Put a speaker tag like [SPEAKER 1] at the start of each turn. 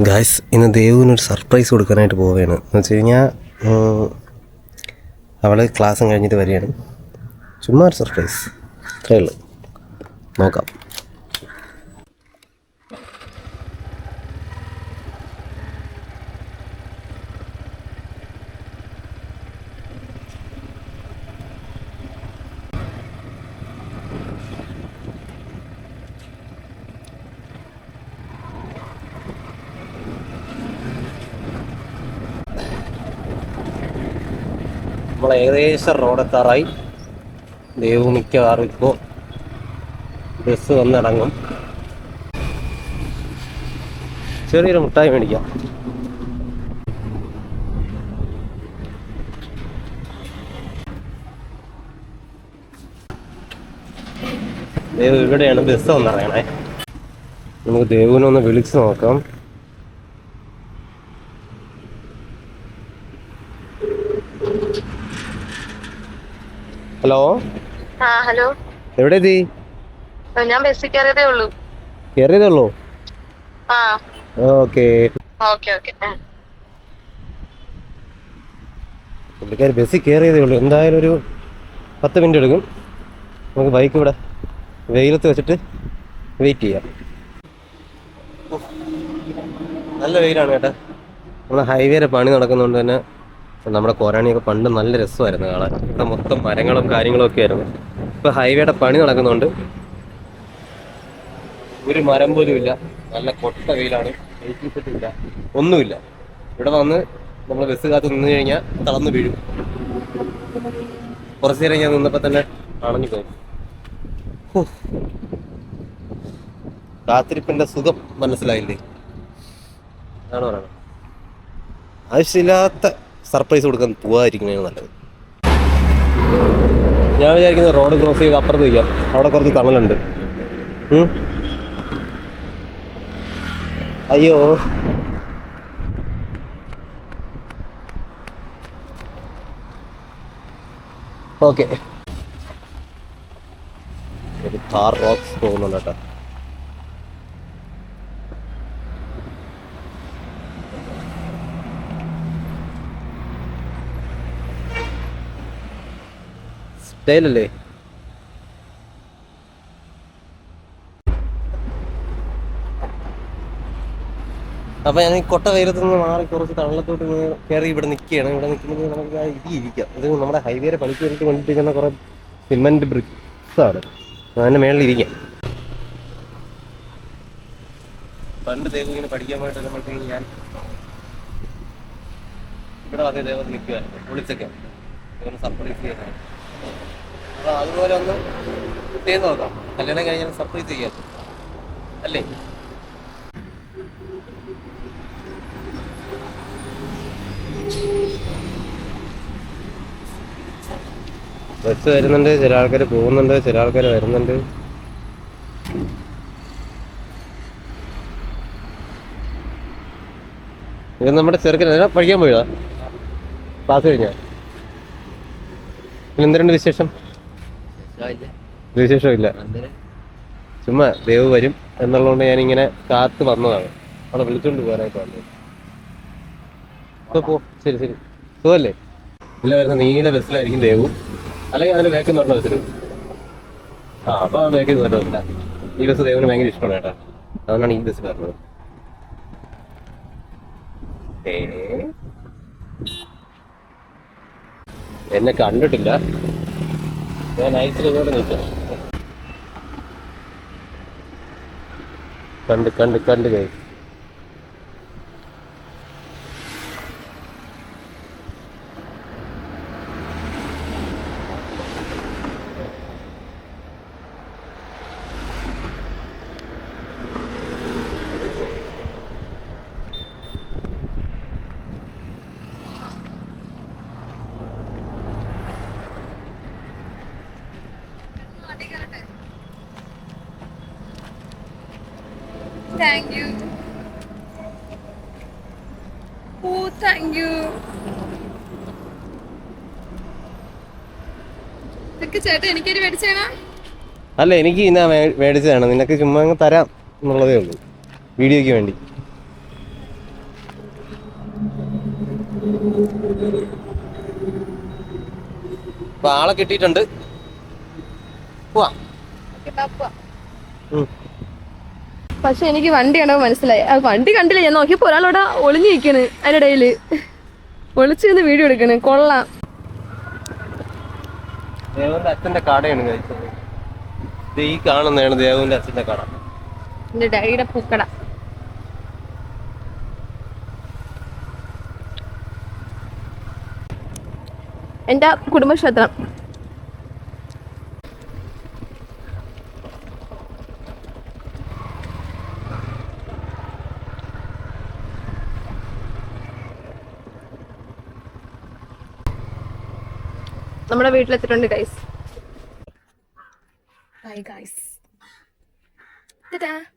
[SPEAKER 1] Guys ഇന്ന് ദേവുവിനൊരു surprise കൊടുക്കാനായിട്ട് പോവുകയാണ്. എന്ന് വെച്ച് കഴിഞ്ഞാൽ അവൾ ക്ലാസ്സും കഴിഞ്ഞിട്ട് വരികയാണ്. ചുമ്മാ ഒരു സർപ്രൈസ് അത്രേ ഉള്ളൂ. നോക്കാം. നമ്മൾ ഏകദേശം റോഡെത്താറായി ദേവു മിക്കവാറും ഇപ്പോൾ ബസ് വന്നിറങ്ങും. ചെറിയൊരു മുട്ടായി മേടിക്കാം. ദേവ് ഇവിടെയാണ് ബസ് വന്നിറങ്ങണേ. നമുക്ക് ദേവുവിനെ ഒന്ന് വിളിച്ചു നോക്കാം. ഹലോ?
[SPEAKER 2] ആ ഹലോ.
[SPEAKER 1] എവിടെ എത്തി
[SPEAKER 2] ഞാൻ ബസ്സിൽ കയറിയതേ ഉള്ളൂ.
[SPEAKER 1] കയറിയതേ ഉള്ളൂ?
[SPEAKER 2] ആ.
[SPEAKER 1] ഓക്കെ.
[SPEAKER 2] Okay okay.
[SPEAKER 1] പുള്ളിക്കാർ ബസ്സിൽ കയറിയതേ ഉള്ളൂ. എന്തായാലും ഒരു പത്ത് മിനിറ്റ് എടുക്കും. നമുക്ക് ബൈക്ക് ഇവിടെ വെയിലത്ത് വെച്ചിട്ട് വെയിറ്റ് ചെയ്യാം. നല്ല വെയിലാണ് കേട്ടോ. നമ്മൾ ഹൈവേയുടെ പണി നടക്കുന്നതുകൊണ്ട് തന്നെ നമ്മുടെ കോരാണിയൊക്കെ പണ്ട് നല്ല രസമായിരുന്നു കാണാൻ. ഇവിടെ മൊത്തം മരങ്ങളും കാര്യങ്ങളും ഒക്കെ ആയിരുന്നു. ഇപ്പൊ ഹൈവേയുടെ പണി നടക്കുന്നുണ്ട്. ഒരു മരം പോലും ഇല്ല. നല്ല കൊട്ട വെയിലാണ്. ഇല്ല ഒന്നുമില്ല. ഇവിടെ വന്ന് നമ്മൾ ബസ് കാത്ത് നിന്ന് കഴിഞ്ഞാൽ തളർന്നു വീഴും. കുറച്ചു നേരം ഞാൻ നിന്നപ്പോൾ തന്നെ അണഞ്ഞു പോയി. കാത്തിരിപ്പിന്റെ സുഖം മനസ്സിലായില്ലേ? പറയണത് ആവശ്യമില്ലാത്ത സർപ്രൈസ് കൊടുക്കാൻ പോവാതിരിക്കുന്നതാണ് നല്ലത്. ഞാൻ വിചാരിക്കുന്നത് റോഡ് ക്രോസ് ചെയ്ത് അപ്പുറത്ത് വയ്ക്കാം അവിടെ കുറച്ച് തണലുണ്ട്. അയ്യോ. ഓക്കെ. ഒരു കാർ റോക്സ് പോകുന്നുണ്ട് കേട്ടോ. സ്റ്റൈലല്ലേ അപ്പൊ ഞാൻ ഈ കൊട്ട വെയിലത്ത് നിന്ന് മാറി കുറച്ച് തണലത്തോട്ട് ഇങ്ങനെ കയറി ഇവിടെ നിൽക്കുകയാണ്. ഇവിടെ നിൽക്കുന്നത് നമുക്ക് ആ ഇരി ഇരിക്കാം. ഇത് നമ്മുടെ ഹൈവേയുടെ പണിക്ക് വേണ്ടി കൊണ്ടിരിക്കുന്ന കുറെ സിമെന്റ് ബ്രിക്സ് ആണ്. അതിന്റെ മേളിൽ ഇരിക്കാം. പണ്ട് ദേവം ഇങ്ങനെ പഠിക്കാൻ പോയിട്ട് നമ്മൾ ഞാൻ ഇവിടെ അതേ ദേവത് നിൽക്കുകയാണ് വിളിച്ചൊക്കെ. സർപ്രൈസ് ചെയ്യാനാണ് അപ്പൊ അതുപോലെ ഒന്ന് ചെയ്ത് നോക്കാം. കല്യാണം കഴിഞ്ഞാൽ സർപ്രൈസ് ചെയ്യാം. അല്ലേ? ബസ് വരുന്നുണ്ട് ചില ആൾക്കാർ പോകുന്നുണ്ട് ചില ആൾക്കാർ വരുന്നുണ്ട്. ഇത് നമ്മുടെ ചെറുക്കൻ പഠിക്കാൻ പോയതാ? ക്ലാസ് കഴിഞ്ഞാ? എന്തുണ്ട് വിശേഷം? വിശേഷമില്ല. ചുമ്മാ ദേവ് വരും എന്നുള്ളതുകൊണ്ട് ഞാൻ ഇങ്ങനെ കാത്ത് വന്നതാണ്. അവിടെ വിളിച്ചോണ്ട് പോകാനായിട്ട് വന്നത്. ഇപ്പൊ പോ. ശരി ശരി. സുഖല്ലേ? ഇല്ല വരുന്ന നീല ബസ്സിലായിരിക്കും ദേവു. അല്ലെങ്കിൽ അതിന് വേക്കം പറഞ്ഞ ബസ്സിൽ ആ അപ്പൊ വേക്കുന്ന പറഞ്ഞില്ല ഈ ബസ് ദേവിന് ഭയങ്കര ഇഷ്ടമാണ് കേട്ടാ. അതുകൊണ്ടാണ് ഈ ബസ്സിൽ പറഞ്ഞത് ഏ? എന്നെ കണ്ടിട്ടില്ല. ഞാൻ നൈറ്റിൽ ഇവിടെ നിൽക്കാം. കണ്ട് കണ്ട് കണ്ട് കൈ
[SPEAKER 2] thank you oh thank you ഇതൊക്കെ ചേട്ടാ എനിക്കൊരു മേടിച്ചേനാ
[SPEAKER 1] അല്ല എനിക്ക് ഇന്നാ മേടിച്ചതാണ് നിനക്ക് ചുമ്മാ അങ്ങ് തരാം എന്നുള്ളതേ ഉള്ളൂ. വീഡിയോയ്ക്ക് വേണ്ടി. അപ്പൊ ആളെ കിട്ടിയിട്ടുണ്ട്. പോവാ. ഉം.
[SPEAKER 2] പക്ഷെ എനിക്ക് വണ്ടി കണ്ടപ്പോൾ മനസ്സിലായി. ആ വണ്ടി കണ്ടില്ല ഞാൻ നോക്കിയപ്പോ ഒരാളോടെ ഒളിഞ്ഞിരിക്കണ് അതിന്റെ ഇടയിൽ. ഒളിച്ചു നിന്ന് വീഡിയോ എടുക്കണ്. കൊള്ളാം.
[SPEAKER 1] ദേവന്റെ അച്ഛന്റെ കടയാണ് കഴിച്ചത്. ഇത് ഈ കാണുന്നതാണ് ദേവന്റെ അച്ഛന്റെ കട.
[SPEAKER 2] എന്റെ ഡാഡിയുടെ പൂക്കട. എന്റെ കുടുംബക്ഷേത്രം. നമ്മുടെ വീട്ടിലെത്തിയിട്ടുണ്ട് ഗൈസ് ബൈ ഗൈസ് Ta-da!